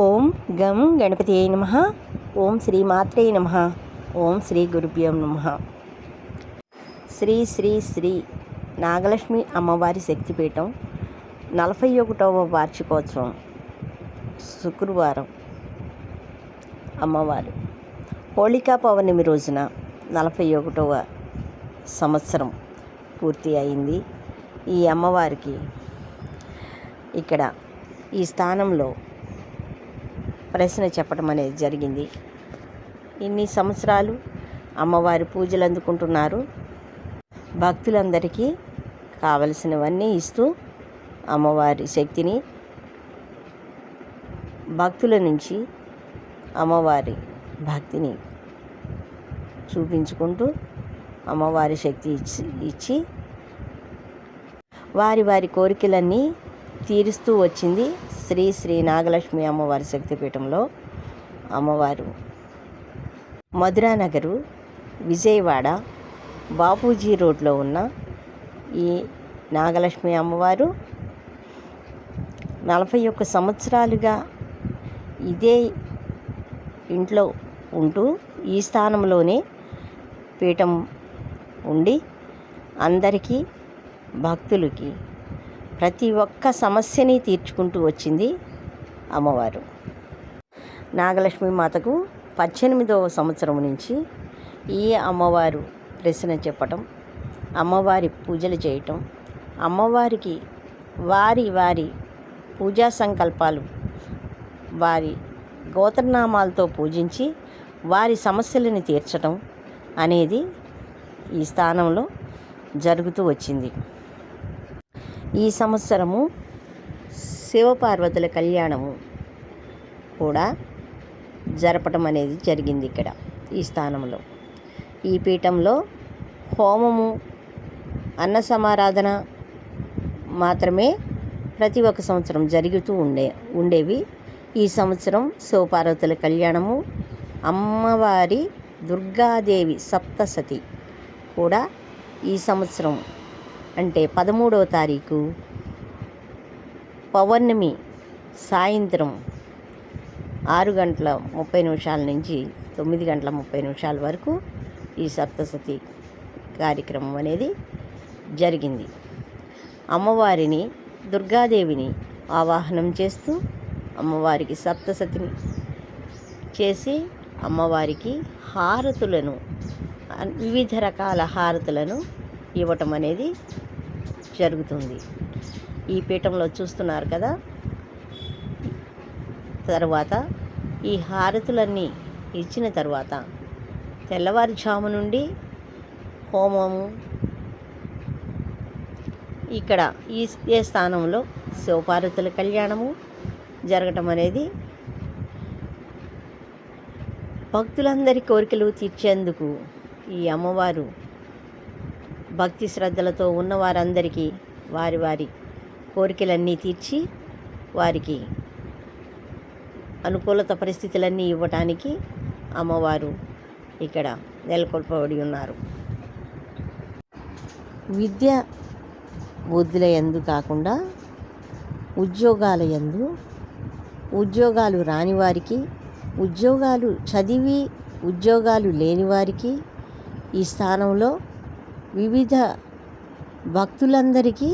ఓం గం గణపతి నమ. ఓం శ్రీ మాత్రే నమ. ఓం శ్రీ గురుభ్యం నమ. శ్రీ శ్రీ శ్రీ నాగలక్ష్మి అమ్మవారి శక్తిపీఠం నలభై ఒకటవ వార్షికోత్సవం శుక్రవారం అమ్మవారు. హోళికా పౌర్ణమి రోజున నలభై ఒకటవ సంవత్సరం పూర్తి అయింది. ఈ అమ్మవారికి ఇక్కడ ఈ స్థానంలో ప్రశ్న చెప్పడం అనేది జరిగింది. ఇన్ని సంవత్సరాలు అమ్మవారి పూజలు అందుకుంటున్నారు. భక్తులందరికీ కావలసినవన్నీ ఇస్తూ అమ్మవారి శక్తిని భక్తుల నుంచి అమ్మవారి భక్తిని చూపించుకుంటూ అమ్మవారి శక్తి ఇచ్చి ఇచ్చి వారి వారి కోరికలన్నీ తీరుస్తూ వచ్చింది శ్రీ శ్రీ నాగలక్ష్మి అమ్మవారి శక్తిపీఠంలో అమ్మవారు. మధురా నగరు విజయవాడ బాపూజీ రోడ్లో ఉన్న ఈ నాగలక్ష్మి అమ్మవారు నలభై ఒక్క సంవత్సరాలుగా ఇదే ఇంట్లో ఉంటూ ఈ స్థానంలోనే పీఠం ఉండి అందరికీ భక్తులకి ప్రతి ఒక్క సమస్యని తీర్చుకుంటూ వచ్చింది అమ్మవారు. నాగలక్ష్మి మాతకు పద్దెనిమిదవ సంవత్సరం నుంచి ఈ అమ్మవారు ప్రశ్న చెప్పటం అమ్మవారి పూజలు చేయటం అమ్మవారికి వారి వారి పూజా సంకల్పాలు వారి గోత్రనామాలతో పూజించి వారి సమస్యలను తీర్చడం అనేది ఈ స్థానంలో జరుగుతూ వచ్చింది. ఈ సంవత్సరము శివపార్వతుల కళ్యాణము కూడా జరపటం అనేది జరిగింది ఇక్కడ ఈ స్థానంలో. ఈ పీఠంలో హోమము అన్న సమారాధన మాత్రమే ప్రతి ఒక్క సంవత్సరం జరుగుతూ ఉండే ఉండేవి. ఈ సంవత్సరం శివపార్వతుల కళ్యాణము అమ్మవారి దుర్గాదేవి సప్తసతి కూడా ఈ సంవత్సరం అంటే పదమూడవ తారీఖు పౌర్ణమి సాయంత్రం ఆరు గంటల ముప్పై నిమిషాల నుంచి తొమ్మిది గంటల ముప్పై నిమిషాల వరకు ఈ సప్తసతి కార్యక్రమం అనేది జరిగింది. అమ్మవారిని దుర్గాదేవిని ఆవాహనం చేస్తూ అమ్మవారికి సప్తసతిని చేసి అమ్మవారికి హారతులను వివిధ రకాల హారతులను ఇవ్వటం అనేది జరుగుతుంది. ఈ పీఠంలో చూస్తున్నారు కదా? తర్వాత ఈ హారతులన్నీ ఇచ్చిన తర్వాత తెల్లవారుజాము నుండి హోమము ఇక్కడ ఈ ఏ స్థానంలో శివపార్వతుల కళ్యాణము జరగటం అనేది భక్తులందరి కోరికలు తీర్చేందుకు ఈ అమ్మవారు భక్తి శ్రద్ధలతో ఉన్న వారందరికీ వారి వారి కోరికలన్నీ తీర్చి వారికి అనుకూలత పరిస్థితులన్నీ ఇవ్వటానికి అమ్మవారు ఇక్కడ నెలకొల్పబడి ఉన్నారు. విద్య బుద్ధుల ఎందు కాకుండా ఉద్యోగాల ఎందు ఉద్యోగాలు రాని వారికి ఉద్యోగాలు చదివి ఉద్యోగాలు లేని వారికి ఈ స్థానంలో వివిధ భక్తులందరికీ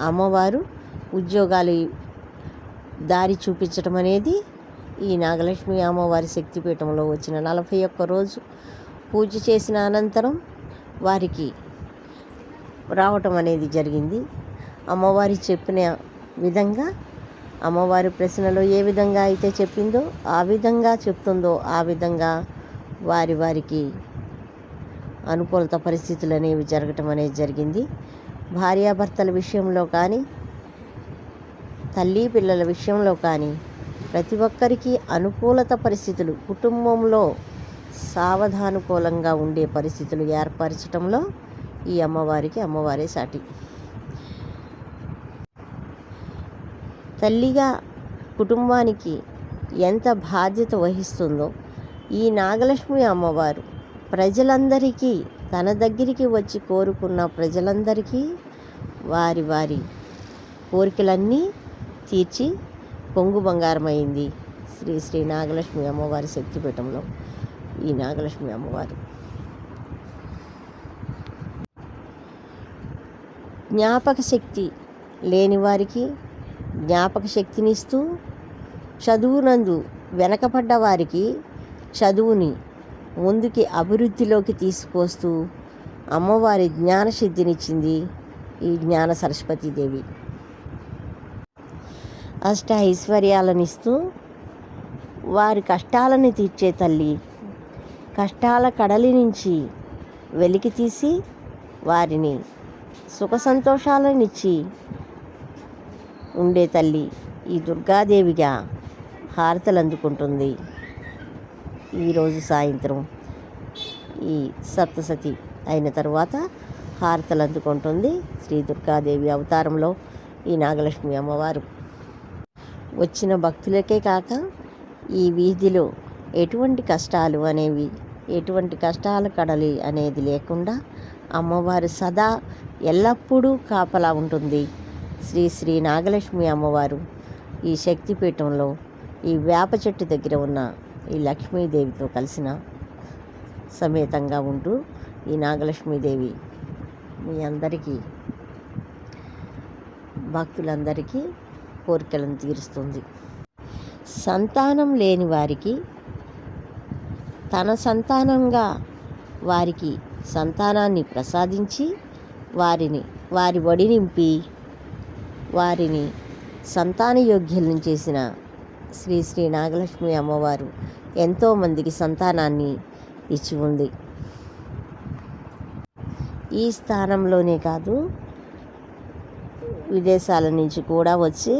అమ్మవారు ఉద్యోగాలు దారి చూపించడం అనేది ఈ నాగలక్ష్మి అమ్మవారి శక్తిపీఠంలో వచ్చిన నలభై ఒక్క రోజు పూజ చేసిన అనంతరం వారికి రావటం అనేది జరిగింది. అమ్మవారి చెప్పిన విధంగా అమ్మవారి ప్రశ్నలో ఏ విధంగా అయితే చెప్పిందో ఆ విధంగా చెప్తుందో ఆ విధంగా వారి వారికి అనుకూలత పరిస్థితులు అనేవి జరగటం అనేది జరిగింది. భార్యాభర్తల విషయంలో కానీ తల్లి పిల్లల విషయంలో కానీ ప్రతి ఒక్కరికి అనుకూలత పరిస్థితులు కుటుంబంలో సావధానుకూలంగా ఉండే పరిస్థితులు ఏర్పరచడంలో ఈ అమ్మవారికి అమ్మవారే సాటి. తల్లిగా కుటుంబానికి ఎంత బాధ్యత వహిస్తుందో ఈ నాగలక్ష్మి అమ్మవారు ప్రజలందరికీ తన దగ్గరికి వచ్చి కోరుకున్న ప్రజలందరికీ వారి వారి కోరికలన్నీ తీర్చి పొంగు బంగారమైంది శ్రీ శ్రీ నాగలక్ష్మి అమ్మవారి శక్తిపీఠంలో ఈ నాగలక్ష్మి అమ్మవారు. జ్ఞాపక శక్తి లేని వారికి జ్ఞాపక శక్తినిస్తూ చదువునందు వెనకపడ్డ వారికి చదువుని ముందుకి అభివృద్ధిలోకి తీసుకొస్తూ అమ్మవారి జ్ఞానసిద్ధినిచ్చింది ఈ జ్ఞాన సరస్వతీదేవి అష్ట ఐశ్వర్యాలనిస్తూ వారి కష్టాలను తీర్చే తల్లి కష్టాల కడలి నుంచి వెలికి తీసి వారిని సుఖ సంతోషాలనిచ్చి ఉండే తల్లి ఈ దుర్గాదేవిగా హారతలు అందుకుంటుంది ఈరోజు సాయంత్రం ఈ సప్తసతి అయిన తర్వాత హారతలు అందుకుంటుంది శ్రీ దుర్గాదేవి అవతారంలో ఈ నాగలక్ష్మి అమ్మవారు. వచ్చిన భక్తులకే కాక ఈ వీధిలో ఎటువంటి కష్టాలు అనేవి ఎటువంటి కష్టాలు కడలి అనేది లేకుండా అమ్మవారు సదా ఎల్లప్పుడూ కాపలా ఉంటుంది. శ్రీ శ్రీ నాగలక్ష్మి అమ్మవారు ఈ శక్తిపీఠంలో ఈ వేప చెట్టు దగ్గర ఉన్న ఈ లక్ష్మీదేవితో కలిసిన సమేతంగా ఉంటూ ఈ నాగలక్ష్మీదేవి మీ అందరికీ భక్తులందరికీ కోరికలను తీరుస్తుంది. సంతానం లేని వారికి తన సంతానంగా వారికి సంతానాన్ని ప్రసాదించి వారిని వారి వడి నింపి వారిని సంతాన యోగ్యులను చేసిన శ్రీ శ్రీ నాగలక్ష్మి అమ్మవారు ఎంతోమందికి సంతానాన్ని ఇచ్చి ఉంది. ఈ స్థానంలోనే కాదు విదేశాల నుంచి కూడా వచ్చి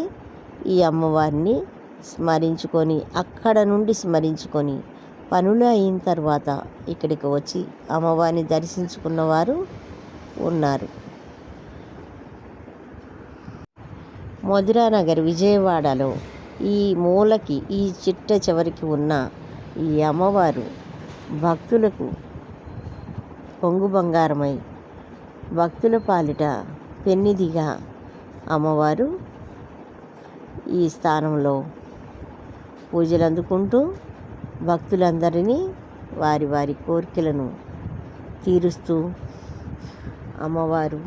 ఈ అమ్మవారిని స్మరించుకొని అక్కడ నుండి స్మరించుకొని పనులు అయిన తర్వాత ఇక్కడికి వచ్చి అమ్మవారిని దర్శించుకున్న వారు ఉన్నారు. మధురానగర్ విజయవాడలో ఈ మూలకి ఈ చిట్ట చివరికి ఉన్న ఈ అమ్మవారు భక్తులకు పొంగు బంగారమై భక్తుల పాలిట పెన్నిదిగా అమ్మవారు ఈ స్థానంలో పూజలు అందుకుంటూ భక్తులందరినీ వారి వారి కోరికలను తీరుస్తూ అమ్మవారు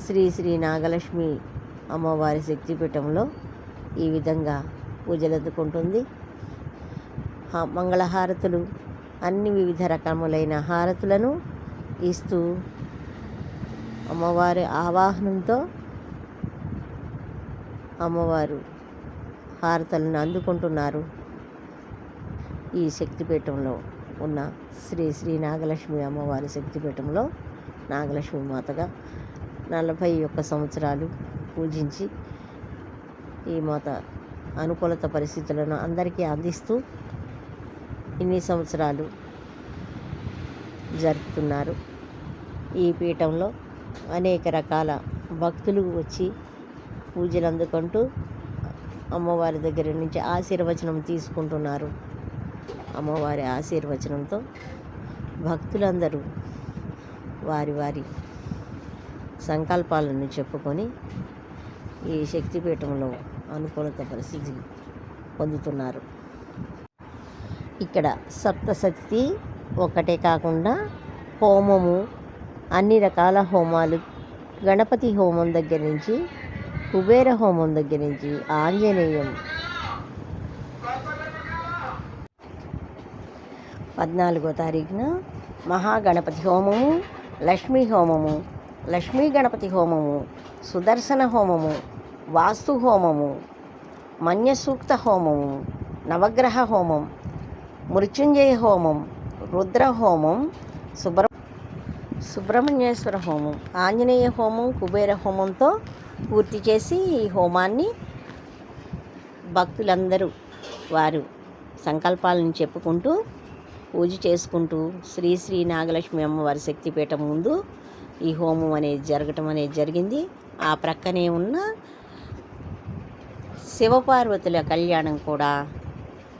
శ్రీ శ్రీ నాగలక్ష్మి అమ్మవారి శక్తిపీఠంలో ఈ విధంగా పూజలు అందుకుంటుంది మంగళహారతులు అన్ని వివిధ రకములైన హారతులను ఇస్తూ అమ్మవారి ఆవాహనంతో అమ్మవారు హారతలను అందుకుంటున్నారు. ఈ శక్తిపీఠంలో ఉన్న శ్రీ శ్రీ నాగలక్ష్మి అమ్మవారి శక్తిపీఠంలో నాగలక్ష్మి మాతగా నలభై ఒక్క సంవత్సరాలు పూజించి ఈ మాత అనుకూలత పరిస్థితులను అందరికీ అందిస్తూ ఇన్ని సంవత్సరాలు జరుపుతున్నారు. ఈ పీఠంలో అనేక రకాల భక్తులు వచ్చి పూజలు అందుకుంటూ అమ్మవారి దగ్గర నుంచి ఆశీర్వచనం తీసుకుంటున్నారు. అమ్మవారి ఆశీర్వచనంతో భక్తులందరూ వారి వారి సంకల్పాలను చెప్పుకొని ఈ శక్తిపీఠంలో అనుకూలత పరిస్థితి పొందుతున్నారు. ఇక్కడ సప్తశక్తి ఒకటే కాకుండా హోమము అన్ని రకాల హోమాలు గణపతి హోమం దగ్గర నుంచి కుబేర హోమం దగ్గర నుంచి ఆంజనేయం. పద్నాలుగో తారీఖున మహాగణపతి హోమము లక్ష్మీ హోమము లక్ష్మీ గణపతి హోమము సుదర్శన హోమము వాస్తు హోమము మన్యసూక్త హోమము నవగ్రహ హోమం మృత్యుంజయ హోమం రుద్ర హోమం సుబ్ర సుబ్రహ్మణ్యేశ్వర హోమం ఆంజనేయ హోమం కుబేర హోమంతో పూర్తి చేసి ఈ హోమాన్ని భక్తులందరూ వారు సంకల్పాలను చెప్పుకుంటూ పూజ చేసుకుంటూ శ్రీ శ్రీ నాగలక్ష్మి అమ్మవారి శక్తిపీఠం ముందు ఈ హోమం అనేది జరగటం అనేది జరిగింది. ఆ ప్రక్కనే ఉన్న శివపార్వతుల కళ్యాణం కూడా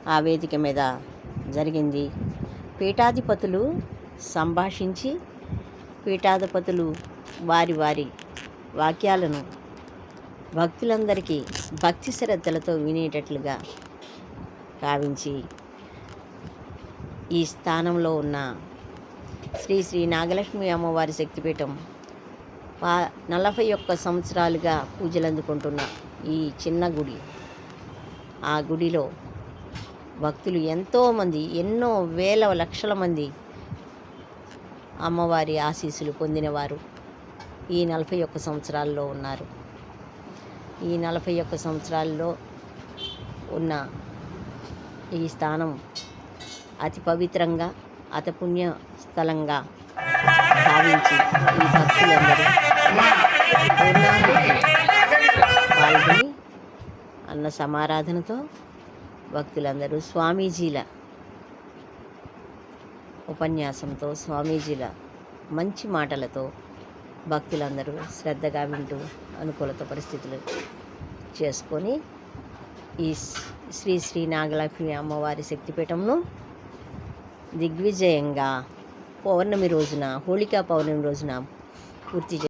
ఆ వేదిక మీద జరిగింది. పీఠాధిపతులు సంభాషించి పీఠాధిపతులు వారి వారి వాక్యాలను భక్తులందరికీ భక్తి శ్రద్ధలతో వినేటట్లుగా కావించి ఈ స్థానంలో ఉన్న శ్రీ శ్రీ నాగలక్ష్మి అమ్మవారి శక్తిపీఠం పా నలభై ఒక్క సంవత్సరాలుగా పూజలు అందుకుంటున్న ఈ చిన్న గుడి. ఆ గుడిలో భక్తులు ఎంతోమంది ఎన్నో వేల లక్షల మంది అమ్మవారి ఆశీస్సులు పొందినవారు ఈ నలభై ఒక్క సంవత్సరాల్లో ఉన్నారు. ఈ నలభై ఒక్క సంవత్సరాల్లో ఉన్న ఈ స్థానం అతి పవిత్రంగా అతి పుణ్య స్థలంగా భావించి ఈ భక్తులందరూ పాల్గొని అన్న సమారాధనతో భక్తులందరూ స్వామీజీల ఉపన్యాసంతో స్వామీజీల మంచి మాటలతో భక్తులందరూ శ్రద్ధగా వింటూ అనుకూలత పరిస్థితులు చేసుకొని ఈ శ్రీ శ్రీ నాగలక్ష్మి అమ్మవారి శక్తిపీఠంను దిగ్విజయంగా పౌర్ణమి రోజున హోళికా పౌర్ణమి రోజున పూర్తి చే